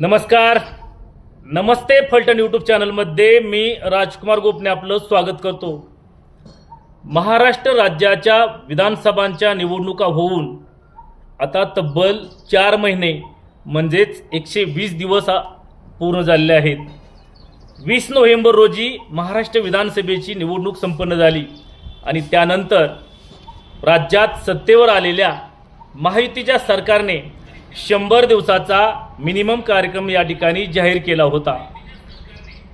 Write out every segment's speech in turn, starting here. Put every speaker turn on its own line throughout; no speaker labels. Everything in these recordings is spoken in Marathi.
नमस्कार. नमस्ते फलटण यूट्यूब चॅनलमध्ये मी राजकुमार गोपने आपलं स्वागत करतो. महाराष्ट्र राज्याच्या विधानसभांच्या निवडणुका होऊन आता तब्बल चार महिने म्हणजेच एकशे वीस दिवस पूर्ण झालेले आहेत. वीस नोव्हेंबर रोजी महाराष्ट्र विधानसभेची निवडणूक संपन्न झाली आणि त्यानंतर राज्यात सत्तेवर आलेल्या महायुतीच्या सरकारने शंभर दिवसाचा मिनिमम कार्यक्रम या ठिकाणी जाहीर केला होता.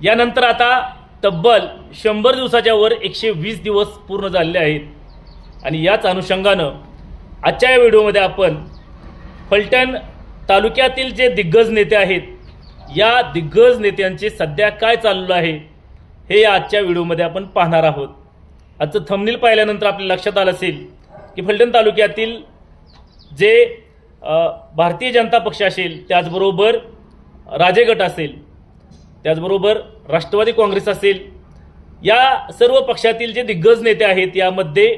यानंतर आता तब्बल शंभर दिवसाच्या वर एकशे वीस दिवस पूर्ण झालेले आहेत. आणि याच अनुषंगानं आजच्या या व्हिडिओमध्ये आपण फलटण तालुक्यातील जे दिग्गज नेते आहेत या दिग्गज नेत्यांचे सध्या काय चाललं आहे हे या आजच्या व्हिडिओमध्ये आपण पाहणार आहोत. आजचं थंबनील पाहिल्यानंतर आपल्या लक्षात आलं असेल की फलटण तालुक्यातील जे भारतीय जनता पक्ष असेल त्याचबरोबर राजे गट असेल त्याचबरोबर राष्ट्रवादी काँग्रेस असेल या सर्व पक्षातील जे दिग्गज नेते आहेत यामध्ये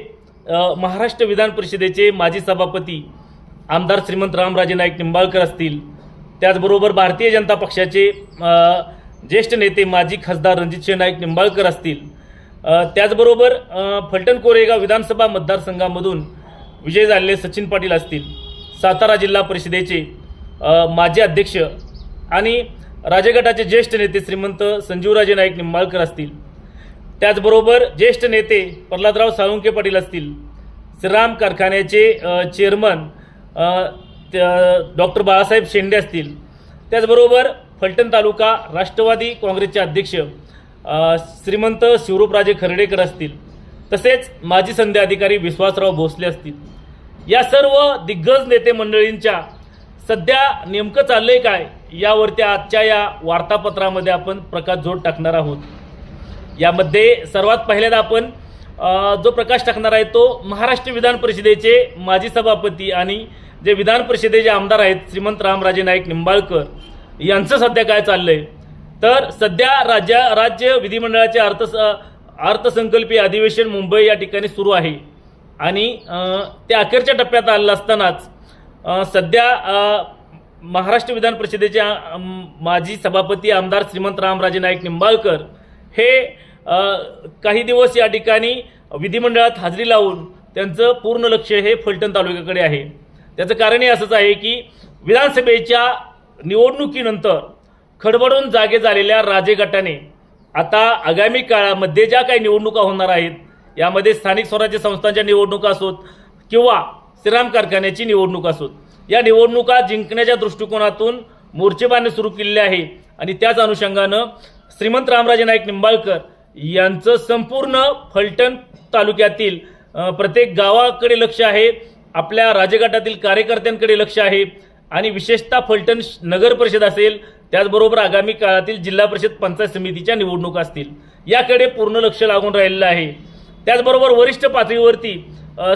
महाराष्ट्र विधान परिषदेचे माजी सभापती आमदार श्रीमंत रामराजे नाईक निंबाळकर असतील त्याचबरोबर भारतीय जनता पक्षाचे ज्येष्ठ नेते माजी खासदार रणजितसिंह नाईक निंबाळकर असतील त्याचबरोबर फलटण कोरेगाव विधानसभा मतदारसंघामधून विजय झालेले सचिन पाटील असतील सातारा जिल्हा परिषदेचे माजी अध्यक्ष आणि राजगटाचे ज्येष्ठ नेते श्रीमंत संजीवराजे नाईक निंबाळकर असतील. त्याचबरोबर ज्येष्ठ नेते प्रल्हादराव साळुंके पाटील असतील. श्रीराम कारखान्याचे चेअरमन डॉक्टर बाळासाहेब शेंडे असतील. त्याचबरोबर फलटण तालुका राष्ट्रवादी काँग्रेसचे अध्यक्ष श्रीमंत शिवरूपराजे खर्डेकर असतील. तसेच माजी संधी अधिकारी विश्वासराव भोसले असतील. या सर्व दिग्गज नेते मंडळींच्या सध्या नेमकं चाललंय काय यावरती आजच्या या वार्तापत्रामध्ये आपण प्रकाश जोड टाकणार आहोत. यामध्ये सर्वात पहिल्यांदा आपण जो प्रकाश टाकणार आहे तो महाराष्ट्र विधान परिषदेचे माजी सभापती आणि जे विधान परिषदेचे आमदार आहेत श्रीमंत रामराजे नाईक निंबाळकर यांचं सध्या काय चाललंय? तर सध्या राज्या राज्य विधिमंडळाचे अर्थ अर्थसंकल्पीय अधिवेशन मुंबई या ठिकाणी सुरू आहे. आणि ते अखेरच्या टप्प्यात आलेलं असतानाच सध्या महाराष्ट्र विधान परिषदेचे माजी सभापती आमदार श्रीमंत रामराजे नाईक निंबाळकर हे काही दिवस या ठिकाणी विधिमंडळात हजेरी लावून त्यांचं पूर्ण लक्ष हे फलटण तालुक्याकडे आहे. त्याचं कारण हे असंच आहे की विधानसभेच्या निवडणुकीनंतर खडबडून जागे झालेल्या राजे गटाने आता आगामी काळामध्ये ज्या काही निवडणुका होणार आहेत यामध्ये स्थानिक स्वराज्य संस्थांच्या निवडणुका असोत किंवा श्रीराम कारखान्याची निवडणूक असोत. या निवडणुका जिंकण्याच्या दृष्टिकोनातून मोर्चेबांधणी सुरू केलेले आहे. आणि त्याच अनुषंगानं श्रीमंत रामराजे नाईक निंबाळकर यांचं संपूर्ण फलटण तालुक्यातील प्रत्येक गावाकडे लक्ष आहे. आपल्या राजघाटातील कार्यकर्त्यांकडे लक्ष आहे. आणि विशेषतः फलटण श- नगर परिषद असेल त्याचबरोबर आगामी काळातील जिल्हा परिषद पंचायत समितीच्या निवडणुका असतील. याकडे पूर्ण लक्ष लागून राहिलेलं आहे. त्याचबरोबर वरिष्ठ पातळीवरती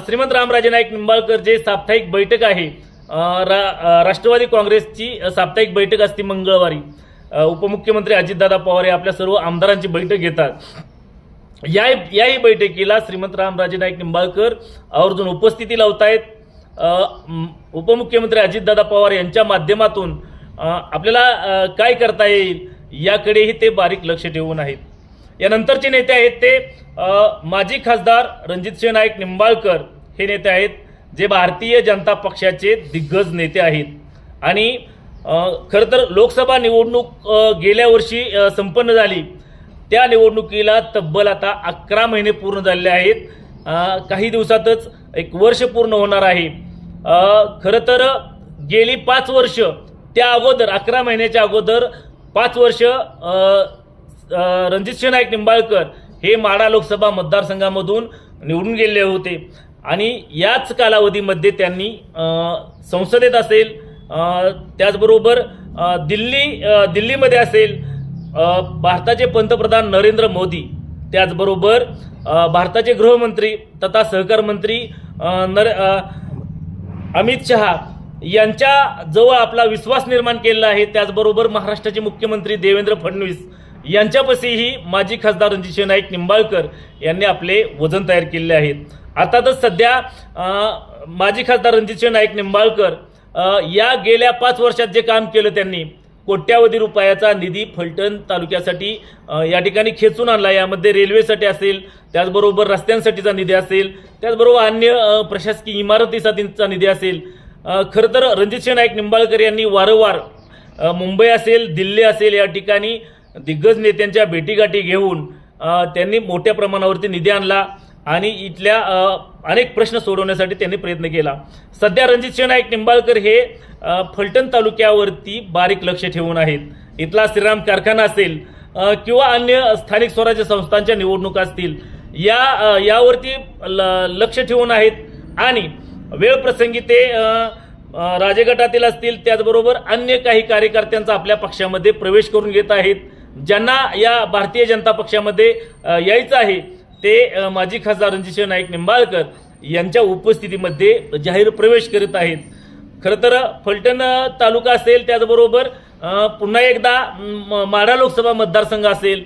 श्रीमंत रामराजे नाईक निंबाळकर जे साप्ताहिक बैठक आहे रा राष्ट्रवादी काँग्रेसची साप्ताहिक बैठक असते मंगळवारी. उपमुख्यमंत्री अजितदादा पवार हे आपल्या सर्व आमदारांची बैठक घेतात. या याही बैठकीला श्रीमंत रामराजे नाईक निंबाळकर आवर्जून उपस्थिती लावत आहेत उपमुख्यमंत्री अजितदादा पवार यांच्या माध्यमातून आपल्याला काय करता येईल याकडेही ते बारीक लक्ष ठेवून आहेत. यानंतरचे नेते आहेत ते माजी खासदार रणजितसिंह नाईक निंबाळकर हे नेते आहेत जे भारतीय जनता पक्षाचे दिग्गज नेते आहेत. आणि खरं तर लोकसभा निवडणूक गेल्या वर्षी संपन्न झाली. त्या निवडणुकीला तब्बल आता अकरा महिने पूर्ण झालेले आहेत. काही दिवसातच एक वर्ष पूर्ण होणार आहे. खरं तर गेली पाच वर्ष त्या अगोदर अकरा महिन्याच्या अगोदर पाच वर्ष रणजितसिंह नाईक निंबाळकर हे माडा लोकसभा मतदारसंघामधून निवडून गेले होते. आणि याच कालावधीमध्ये त्यांनी संसदेत असेल त्याचबरोबर दिल्ली दिल्लीमध्ये असेल भारताचे पंतप्रधान नरेंद्र मोदी त्याचबरोबर भारताचे गृहमंत्री तथा सहकार मंत्री नर अमित शहा यांच्या जवळ आपला विश्वास निर्माण केलेला आहे. त्याचबरोबर महाराष्ट्राचे मुख्यमंत्री देवेंद्र फडणवीस यांच्यापाशीही माजी खासदार रणजितसिंह नाईक निंबाळकर यांनी आपले वजन तयार केलेले आहेत. आता तर सध्या माजी खासदार रणजितसिंह नाईक निंबाळकर या गेल्या पाच वर्षात जे काम केलं त्यांनी कोट्यावधी रुपयाचा निधी फलटण तालुक्यासाठी या ठिकाणी खेचून आणला. यामध्ये रेल्वेसाठी असेल त्याचबरोबर रस्त्यांसाठीचा निधी असेल त्याचबरोबर अन्य प्रशासकीय इमारतीसाठीचा निधी असेल. खरं तर रणजितसिंह नाईक निंबाळकर यांनी वारंवार मुंबई असेल दिल्ली असेल या ठिकाणी दिग्गज नेत्यांच्या भेटीगाठी घेऊन त्यांनी मोठ्या प्रमाणावरती निधी आणला आणि इथल्या अनेक प्रश्न सोडवण्यासाठी त्यांनी प्रयत्न केला. सध्या रणजित नाईक निंबाळकर हे फलटण तालुक्यावरती बारीक लक्ष ठेवून आहेत. इथला श्रीराम कारखाना असेल किंवा अन्य स्थानिक स्वराज्य संस्थांच्या निवडणुका असतील या यावरती ल- लक्ष ठेवून आहेत. आणि वेळ प्रसंगी ते राजगटातील असतील त्याचबरोबर अन्य काही कार्यकर्त्यांचा आपल्या पक्षामध्ये प्रवेश करून घेत आहेत. ज्यांना या भारतीय जनता पक्षामध्ये यायचं आहे ते माजी खासदार रणजितसिंह नाईक निंबाळकर यांच्या उपस्थितीमध्ये जाहीर प्रवेश करीत आहेत. खरं तर फलटण तालुका असेल त्याचबरोबर पुन्हा एकदा म, माढा लोकसभा मतदारसंघ असेल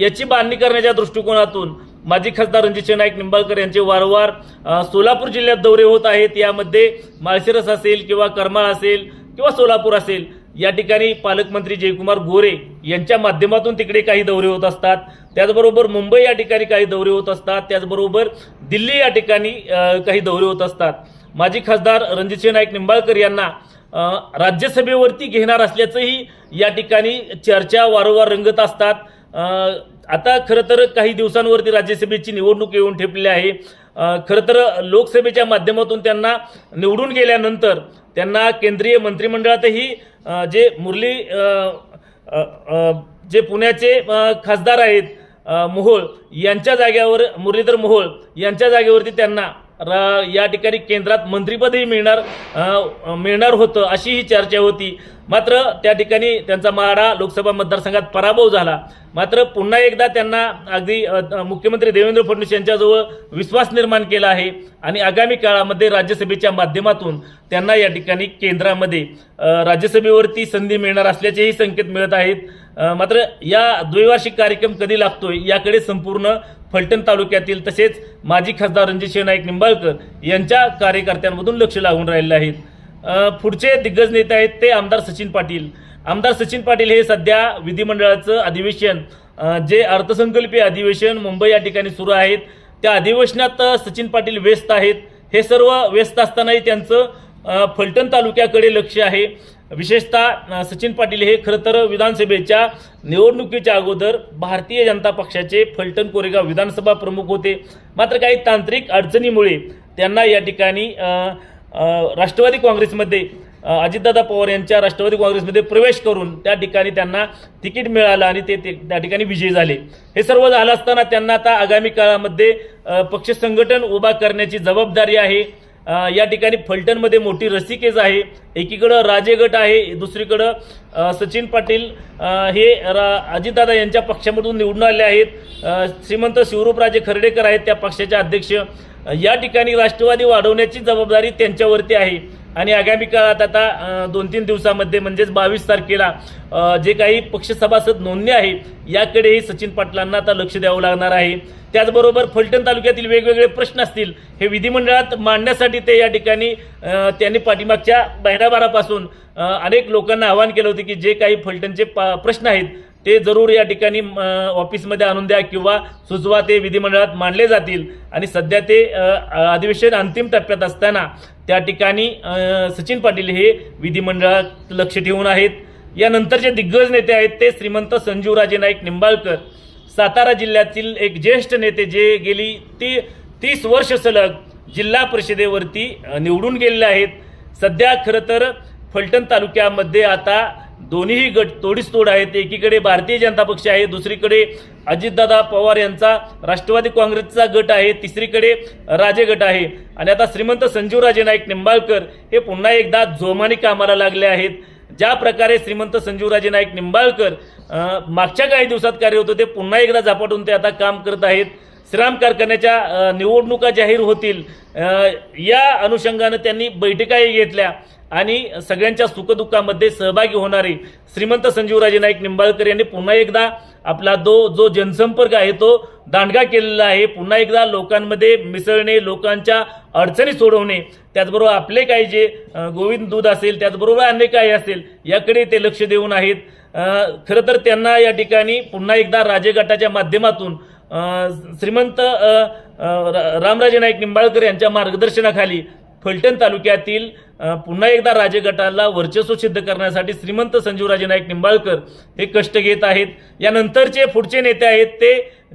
याची बांधणी करण्याच्या दृष्टिकोनातून माजी खासदार रणजितसिंह नाईक निंबाळकर यांचे वारंवार सोलापूर जिल्ह्यात दौरे होत आहेत. यामध्ये माळशिरस असेल किंवा करमाळ असेल किंवा सोलापूर असेल या ठिकाणी पालकमंत्री जयकुमार गोरे यांच्या माध्यमातून तिकडे काही दौरे होत असतात. त्याचबरोबर मुंबई या ठिकाणी काही दौरे होत असतात. त्याचबरोबर दिल्ली या ठिकाणी काही दौरे होत असतात. माजी खासदार रणजितसिंह नाईक निंबाळकर यांना राज्यसभेवरती घेणार असल्याचंही या ठिकाणी चर्चा वारंवार रंगत असतात. आता खरं तर काही दिवसांवरती राज्यसभेची निवडणूक येऊन ठेपली आहे. खरं तर लोकसभेच्या माध्यमातून त्यांना निवडून गेल्यानंतर त्यांना केंद्रीय मंत्रिमंडळातही जे मुरली जे पुण्याचे खासदार आहेत मोहोळ यांच्या जाग्यावर मुरलीधर मोहोळ यांच्या जागेवरती त्यांना या ठिकाणी केंद्रात मंत्रिपदही मिळणार मिळणार होतं अशी ही चर्चा होती. मात्र त्या ठिकाणी त्यांचा माडा लोकसभा मतदारसंघात पराभव झाला. मात्र पुन्हा एकदा त्यांना अगदी मुख्यमंत्री देवेंद्र फडणवीस यांच्याजवळ विश्वास निर्माण केला आहे आणि आगामी काळामध्ये राज्यसभेच्या माध्यमातून त्यांना या ठिकाणी केंद्रामध्ये राज्यसभेवरती संधी मिळणार असल्याचेही संकेत मिळत आहेत. मात्र या द्वैवार्षिक कार्यक्रम कधी लागतोय याकडे संपूर्ण फलटण तालुक्यातील तसेच माजी खासदार रणजितसिंह नाईक निंबाळकर यांच्या कार्यकर्त्यांमधून लक्ष लागून राहिले आहेत. पुढचे दिग्गज नेते आहेत ते आमदार सचिन पाटील. आमदार सचिन पाटील हे सध्या विधिमंडळाचं अधिवेशन जे अर्थसंकल्पीय अधिवेशन मुंबई या ठिकाणी सुरू आहेत त्या अधिवेशनात सचिन पाटील व्यस्त आहेत. हे सर्व व्यस्त असतानाही त्यांचं फलटण तालुक्याकडे लक्ष आहे. विशेषतः सचिन पाटील हे खरं तर विधानसभेच्या निवडणुकीच्या अगोदर भारतीय जनता पक्षाचे फलटण कोरेगाव विधानसभा प्रमुख होते. मात्र काही तांत्रिक अडचणीमुळे त्यांना या ठिकाणी राष्ट्रवादी काँग्रेसमध्ये अजितदादा पवार यांच्या राष्ट्रवादी काँग्रेसमध्ये प्रवेश करून त्या ठिकाणी त्यांना तिकीट मिळालं आणि ते ते त्या ठिकाणी विजयी झाले. हे सर्व झालं असताना त्यांना आता आगामी काळामध्ये पक्ष संघटन उभा करण्याची जबाबदारी आहे. या ठिकाणी फलटणमध्ये मोठी रसिकेज आहे. एकीकडं राजे गट आहे दुसरीकडं सचिन पाटील हे रा अजितदादा यांच्या पक्षामधून निवडून आले आहेत. श्रीमंत शिवरूपराजे खर्डेकर आहेत त्या पक्षाचे अध्यक्ष. या ठिकाणी राष्ट्रवादी वाढवण्याची जबाबदारी त्यांच्यावरती आहे. आणि आगामी काळात आता दोन तीन दिवसामध्ये म्हणजेच बावीस तारखेला जे काही पक्ष सभासद नोंदणी आहे याकडेही सचिन पाटलांना आता लक्ष द्यावं लागणार आहे. त्याचबरोबर फलटण तालुक्यातील वेगवेगळे प्रश्न असतील हे विधिमंडळात मांडण्यासाठी ते या ठिकाणी त्यांनी पाठीमागच्या महिनाभरापासून अनेक लोकांना आवाहन केलं होतं की जे काही फलटणचे पा- प्रश्न आहेत ते जरूर या ठिकाणी ऑफिसमध्ये आणून द्या किंवा सुचवा ते विधिमंडळात मांडले जातील. आणि सध्या ते अधिवेशन अंतिम टप्प्यात असताना त्या ठिकाणी सचिन पाटील हे विधिमंडळात लक्ष ठेवून आहेत. यानंतरचे दिग्गज नेते आहेत ते श्रीमंत संजीवराजे नाईक निंबाळकर. सातारा जिल्ह्यातील एक ज्येष्ठ नेते जे गेली ती तीस वर्ष सलग जिल्हा परिषदेवरती निवडून गेलेले आहेत. सध्या खरं तर फलटण तालुक्यामध्ये आता दोन्हीही गट तोडीस तोड आहेत. एकीकडे भारतीय जनता पक्ष आहे दुसरीकडे अजितदादा पवार यांचा राष्ट्रवादी काँग्रेसचा गट आहे तिसरीकडे राजे गट आहे. आणि आता श्रीमंत संजीवराजे नाईक निंबाळकर हे पुन्हा एकदा जोमाने कामाला लागले आहेत. ज्या प्रकारे श्रीमंत संजीवराजे नाईक निंबाळकर मागच्या काही दिवसात कार्य होतं ते पुन्हा एकदा झपाटून ते आता काम करत आहेत. श्रीराम कारखान्याच्या निवडणुका जाहीर होतील. या अनुषंगानं त्यांनी बैठकाही घेतल्या. आणि सगळ्यांच्या सुखदुःखामध्ये सहभागी होणारे श्रीमंत संजीवराजे नाईक निंबाळकर यांनी पुन्हा एकदा आपला दो जो जनसंपर्क आहे तो दांडगा केलेला आहे. पुन्हा एकदा लोकांमध्ये मिसळणे लोकांच्या अडचणी सोडवणे त्याचबरोबर आपले काही जे गोविंद दूध असेल त्याचबरोबर अन्य काही असेल याकडे ते लक्ष देऊन आहेत. खरं तर त्यांना या ठिकाणी पुन्हा एकदा राजे गटाच्या माध्यमातून श्रीमंत रामराजे नाईक निंबाळकर यांच्या मार्गदर्शनाखाली फलटण तालुक्यातील पुन्हा एकदा राजे गटाला वर्चस्व सिद्ध करण्यासाठी श्रीमंत संजीवराजे नाईक निंबाळकर हे कष्ट घेत आहेत. यानंतरचे पुढचे नेते आहेत ते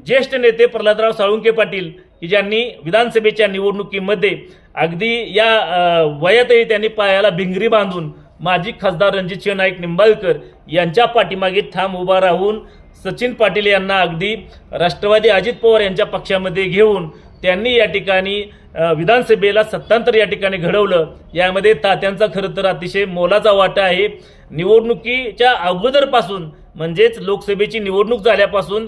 ज्येष्ठ नेते प्रल्हादराव साळुंके पाटील की ज्यांनी विधानसभेच्या निवडणुकीमध्ये अगदी या वयातही त्यांनी पायाला भिंगरी बांधून माजी खासदार रणजित नाईक निंबाळकर यांच्या पाठीमागे ठाम उभा राहून सचिन पाटील यांना अगदी राष्ट्रवादी अजित पवार यांच्या पक्षामध्ये घेऊन त्यांनी या ठिकाणी विधानसभेला सत्तांतर या ठिकाणी घडवलं. यामध्ये तात्यांचा खरं तर अतिशय मोलाचा वाटा आहे. निवडणुकीच्या अगोदरपासून म्हणजेच लोकसभेची निवडणूक झाल्यापासून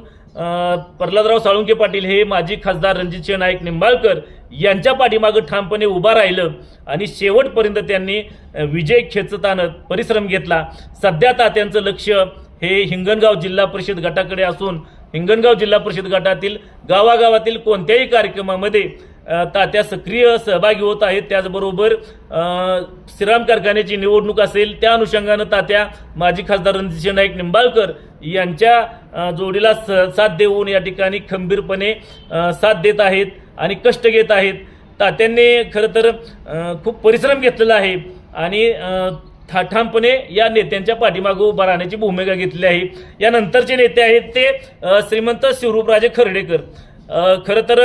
प्रल्हादराव साळुंके पाटील हे माजी खासदार रणजित नाईक निंबाळकर यांच्या पाठीमागं ठामपणे उभा राहिलं आणि शेवटपर्यंत त्यांनी विजय खेचताना परिश्रम घेतला. सध्या तात्यांचं लक्ष हे हिंगणगाव जिल्हा परिषद गटाकडे असून हिंगणगाव जिल्हा परिषद गटातील गावागावातील कोणत्याही कार्यक्रमामध्ये तात्या सक्रिय सहभागी होत आहेत. त्याचबरोबर श्रीराम कारखान्याची निवडणूक असेल त्या अनुषंगानं तात्या माजी खासदार रणजितसिंह नाईक निंबाळकर यांच्या जोडीला स- साथ देऊन या ठिकाणी खंबीरपणे साथ देत आहेत आणि कष्ट घेत आहेत. तात्यांनी खरं तर खूप परिश्रम घेतलेला आहे. आणि ठा ठामपणे या नेत्यांच्या पाठीमागं उभा राहण्याची भूमिका घेतली आहे. यानंतरचे नेते आहेत ते श्रीमंत शिवरूपराजे खर्डेकर. खरं तर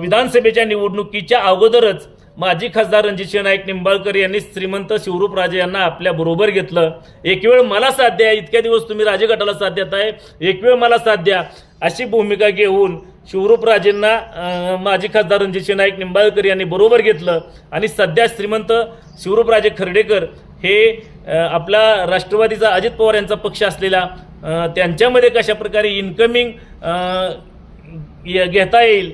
विधानसभेच्या निवडणुकीच्या अगोदरच माजी खासदार रणजित नाईक निंबाळकर यांनी श्रीमंत शिवरूपराजे यांना आपल्या बरोबर घेतलं. एक वेळ मला साथ द्या इतक्या दिवस तुम्ही राजगटाला साथ देत आहे. एक वेळ मला साथ द्या अशी भूमिका घेऊन शिवरूपराजेंना माजी खासदार रणजित नाईक निंबाळकर यांनी बरोबर घेतलं. आणि सध्या श्रीमंत शिवरूपराजे खर्डेकर हे आपला राष्ट्रवादीचा अजित पवार यांचा पक्ष असलेला त्यांच्यामध्ये कशा प्रकारे इन्कमिंग घेता येईल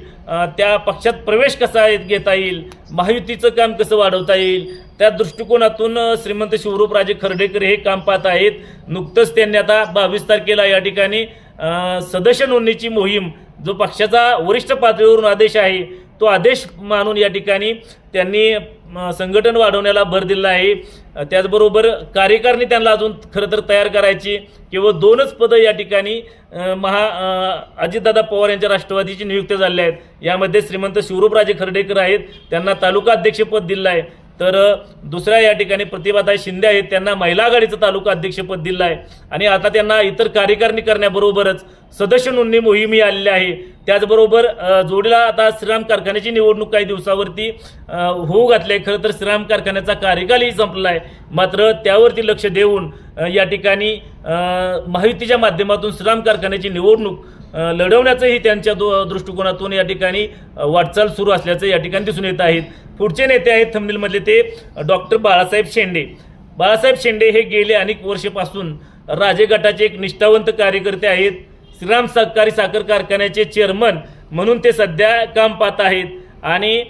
त्या पक्षात प्रवेश कसा घेता येईल महायुतीचं काम कसं वाढवता येईल त्या दृष्टिकोनातून श्रीमंत शिवरूपराजे खर्डेकर हे काम पाहत आहेत. नुकतंच त्यांनी आता बावीस तारखेला या ठिकाणी सदस्य नोंदणीची मोहीम जो पक्षाचा वरिष्ठ पातळीवरून आदेश आहे तो आदेश मानून या ठिकाणी त्यांनी संघटन वाढवण्याला भर दिला आहे. त्याचबरोबर कार्यकारिणी त्यांना अजून खरं तर तयार करायची केवळ दोनच पदं या ठिकाणी महा अजितदादा पवार यांच्या राष्ट्रवादीची नियुक्ती झाल्या आहेत. यामध्ये श्रीमंत शिवरूपराजे खर्डेकर आहेत. त्यांना तालुका अध्यक्षपद दिलं आहे. तर दुसऱ्या या ठिकाणी प्रतिभाताई शिंदे आहेत. त्यांना महिला आघाडीचं तालुका अध्यक्षपद दिलं आहे आणि आता त्यांना इतर कार्यकारिणी करण्याबरोबरच सदस्य नोंदणी मोहिमी आलेली आहे. त्याचबरोबर जोडीला आता श्रीराम कारखान्याची निवडणूक काही दिवसावरती होऊ घातली आहे खरं तर श्रीराम कारखान्याचा कार्यकालही संपला आहे मात्र त्यावरती लक्ष देऊन या ठिकाणी माहितीच्या माध्यमातून श्रीराम कारखान्याची निवडणूक लढवण्याचंही त्यांच्या दो दृष्टिकोनातून या ठिकाणी वाटचाल सुरू असल्याचं या ठिकाणी दिसून येत आहेत पुढचे नेते आहेत थंबनेलमधले ते डॉक्टर बाळासाहेब शेंडे. बाळासाहेब शेंडे हे गेले अनेक वर्षापासून राजे गटाचे एक निष्ठावंत कार्यकर्ते आहेत. श्रीराम सहकारी साखर कारखान्याचे चेअरमन म्हणून ते सध्या काम पाहत आहेत. आणि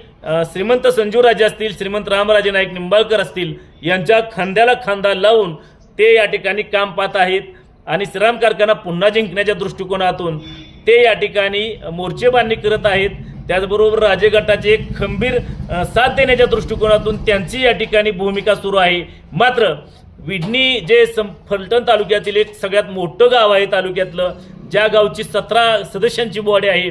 श्रीमंत संजूराजे असतील श्रीमंत रामराजे नाईक निंबाळकर असतील यांच्या खांद्याला खांदा लावून ते या ठिकाणी काम पाहत आहेत. आणि श्रीराम कारखाना पुन्हा जिंकण्याच्या दृष्टिकोनातून ते या ठिकाणी मोर्चेबांधणी करत आहेत. त्याचबरोबर राजे गटाचे खंबीर साथ देण्याच्या दृष्टिकोनातून त्यांची या ठिकाणी भूमिका सुरू आहे. मात्र विडणी जे सं फलटण तालुक्यातील एक सगळ्यात मोठं गाव आहे तालुक्यातलं ज्या गावची सतरा सदस्यांची बॉडी आहे.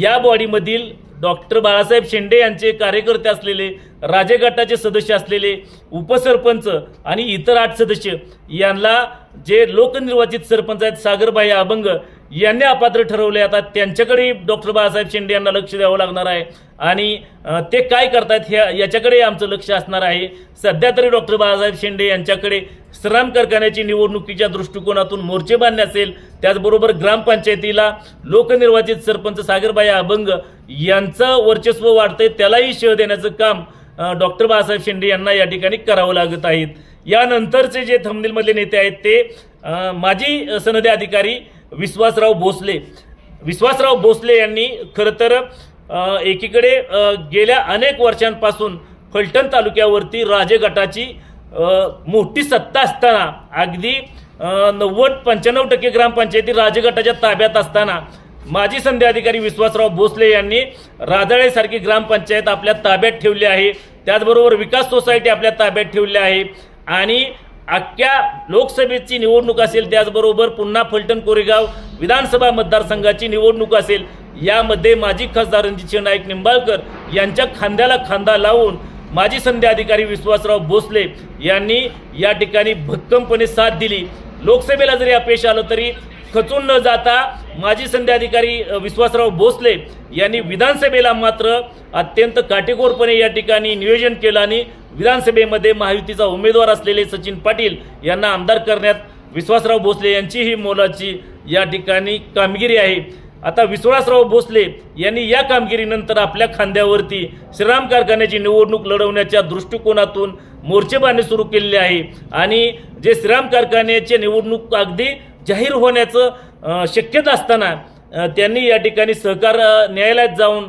या बॉडीमधील डॉक्टर बाळासाहेब शेंडे यांचे कार्यकर्ते असलेले राजे गटाचे सदस्य असलेले उपसरपंच आणि इतर आठ सदस्य यांना जे लोकनिर्वाचित सरपंच आहेत सागरबाई अभंग यांनी अपात्र ठरवले. आता त्यांच्याकडे डॉक्टर बाळासाहेब शेंडे यांना लक्ष द्यावं लागणार आहे. आणि ते काय करतात ह्या याच्याकडे आमचं लक्ष असणार आहे. सध्या तरी डॉक्टर बाळासाहेब शेंडे यांच्याकडे श्रम कारखान्याची निवडणुकीच्या दृष्टिकोनातून मोर्चे बांधणे असेल. त्याचबरोबर ग्रामपंचायतीला लोकनिर्वाचित सरपंच सागरबाई अभंग यांचं वर्चस्व वाढतंय. त्यालाही शह देण्याचं काम डॉक्टर बाळासाहेब शेंडे यांना या ठिकाणी करावं लागत आहेत. यानंतरचे जे थंबनेलमधले नेते आहेत ते माजी सनदी अधिकारी विश्वासराव भोसले. विश्वासराव भोसले यांनी खरं तर एकीकडे गेल्या अनेक वर्षांपासून फलटण तालुक्यावरती राजे गटाची मोठी सत्ता असताना अगदी नव्वद पंच्याण्णव टक्के ग्रामपंचायती राजगटाच्या ताब्यात असताना माजी संधी अधिकारी विश्वासराव भोसले यांनी राजाळेसारखी ग्रामपंचायत आपल्या ताब्यात ठेवली आहे. त्याचबरोबर विकास सोसायटी आपल्या ताब्यात ठेवली आहे. आणि अख्ख्या लोकसभेची निवडणूक असेल त्याचबरोबर पुन्हा फलटण कोरेगाव विधानसभा मतदारसंघाची निवडणूक असेल यामध्ये माजी खासदार रणजित नाईक निंबाळकर यांच्या खांद्याला खांदा लावून माजी संधी अधिकारी विश्वासराव भोसले यांनी या ठिकाणी भक्कमपणे साथ दिली. लोकसभेला जरी अपयश आलं तरी खचून न जाता माजी संधी अधिकारी विश्वासराव भोसले यांनी विधानसभेला मात्र अत्यंत काटेकोरपणे या ठिकाणी नियोजन केलं आणि विधानसभेमध्ये महायुतीचा उमेदवार असलेले सचिन पाटील यांना आमदार करण्यात विश्वासराव भोसले यांची ही मोलाची या ठिकाणी कामगिरी आहे. आता विश्वासराव भोसले यांनी या कामगिरीनंतर आपल्या खांद्यावरती श्रीराम कारखान्याची निवडणूक लढवण्याच्या दृष्टिकोनातून मोर्चेबांधणी सुरू केलेली आहे. आणि जे श्रीराम कारखान्याचे निवडणूक अगदी जाहीर होण्याचं शक्यच शक्यता असताना त्यांनी या ठिकाणी सहकार न्यायालयात जाऊन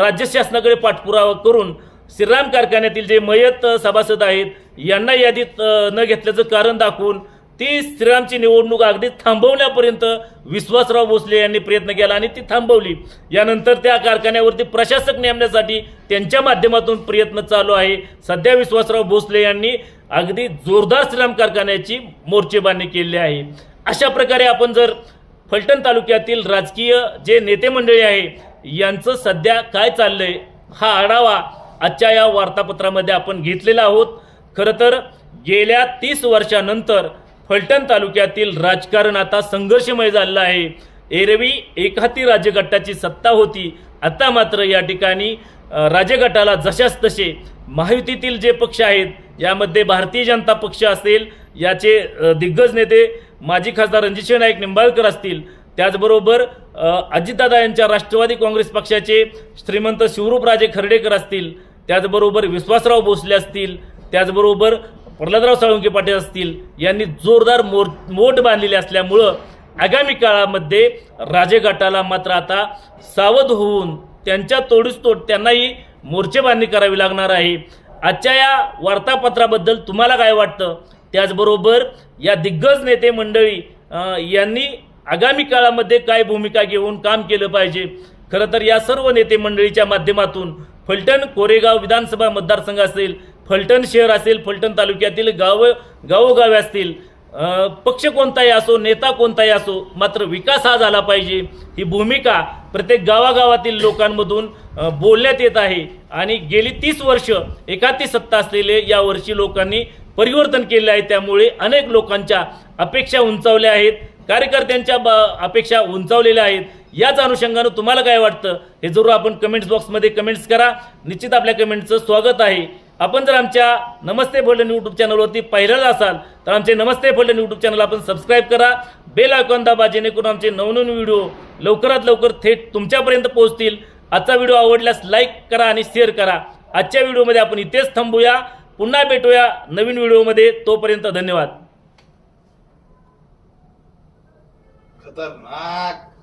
राज्य शासनाकडे पाठपुरावा करून श्रीराम कारखान्यातील जे मयत सभासद आहेत यांना यादीत न घेतल्याचं कारण दाखवून ती श्रीरामची निवडणूक अगदी थांबवण्यापर्यंत विश्वासराव भोसले यांनी प्रयत्न केला आणि ती थांबवली. यानंतर त्या कारखान्यावरती प्रशासक नेमण्यासाठी त्यांच्या माध्यमातून प्रयत्न चालू आहे. सध्या विश्वासराव भोसले यांनी अगदी जोरदार श्रीराम कारखान्याची मोर्चेबांधणी केली आहे. अशा प्रकारे आपण जर फलटण तालुक्यातील राजकीय जे नेते मंडळी आहे यांचं सध्या काय चाललंय हा आढावा आजच्या या वार्तापत्रामध्ये आपण घेतलेला आहोत. खरं तर गेल्या तीस वर्षानंतर फलटण तालुक्यातील राजकारण आता संघर्षमय झालेलं आहे. एरवी एकहाती राज्यगटाची सत्ता होती. आता मात्र या ठिकाणी राज्यगटाला राजगटाला जशास तसे महायुतीतील जे पक्ष आहेत यामध्ये भारतीय जनता पक्ष असेल याचे दिग्गज नेते माजी खासदार रणजितसिंह नाईक निंबाळकर असतील. त्याचबरोबर अजितदादा यांच्या राष्ट्रवादी काँग्रेस पक्षाचे श्रीमंत शिवरूपराजे खर्डेकर असतील. त्याचबरोबर विश्वासराव भोसले असतील. त्याचबरोबर प्रल्हादराव साळुंके पाटील असतील. यांनी जोरदार मोर मोठ बांधलेली असल्यामुळं आगामी काळामध्ये राजेघाटाला मात्र आता सावध होऊन त्यांच्या तोडीस तोड त्यांनाही मोर्चेबांधणी करावी लागणार आहे. आजच्या या वार्तापत्राबद्दल तुम्हाला काय वाटतं? त्याचबरोबर या दिग्गज नेते मंडळी यांनी आगामी काळामध्ये काय भूमिका घेऊन काम केलं पाहिजे? खरं तर या सर्व नेते मंडळीच्या माध्यमातून फलटण कोरेगाव विधानसभा मतदारसंघ असेल फलटण शहर असेल फलटण तालुक्यातील गाव गावोगावे असतील पक्ष कोणताही असो नेता कोणताही असो मात्र विकास हा झाला पाहिजे. ही भूमिका प्रत्येक गावागावातील लोकांमधून बोलण्यात येत आहे. आणि गेली तीस वर्ष एकाती सत्ता असलेले यावर्षी लोकांनी परिवर्तन केले आहे. त्यामुळे अनेक लोकांच्या अपेक्षा उंचावल्या आहेत. कार्यकर्त्यांच्या ब- अपेक्षा उंचावलेल्या आहेत. याच अनुषंगानं तुम्हाला काय वाटतं? हे जरूर आपण कमेंट्स बॉक्समध्ये कमेंट्स करा. निश्चित आपल्या कमेंटचं स्वागत आहे. आपण जर आमच्या नमस्ते फलटण यूट्यूब चॅनलवरती पहिल्यांदा असाल तर आमचे नमस्ते फलटण यूट्यूब चॅनल आपण सबस्क्राईब करा. बेल आयकॉन दाबा जेणेकरून आमचे नवनवीन व्हिडिओ लवकरात लवकर थेट तुमच्यापर्यंत पोहोचतील. आजचा व्हिडिओ आवडल्यास लाईक करा आणि शेअर करा. आजच्या व्हिडिओमध्ये आपण इथेच थांबूया. पुन्हा भेटूया नवीन व्हिडिओमध्ये. तोपर्यंत धन्यवाद.
खतरनाक.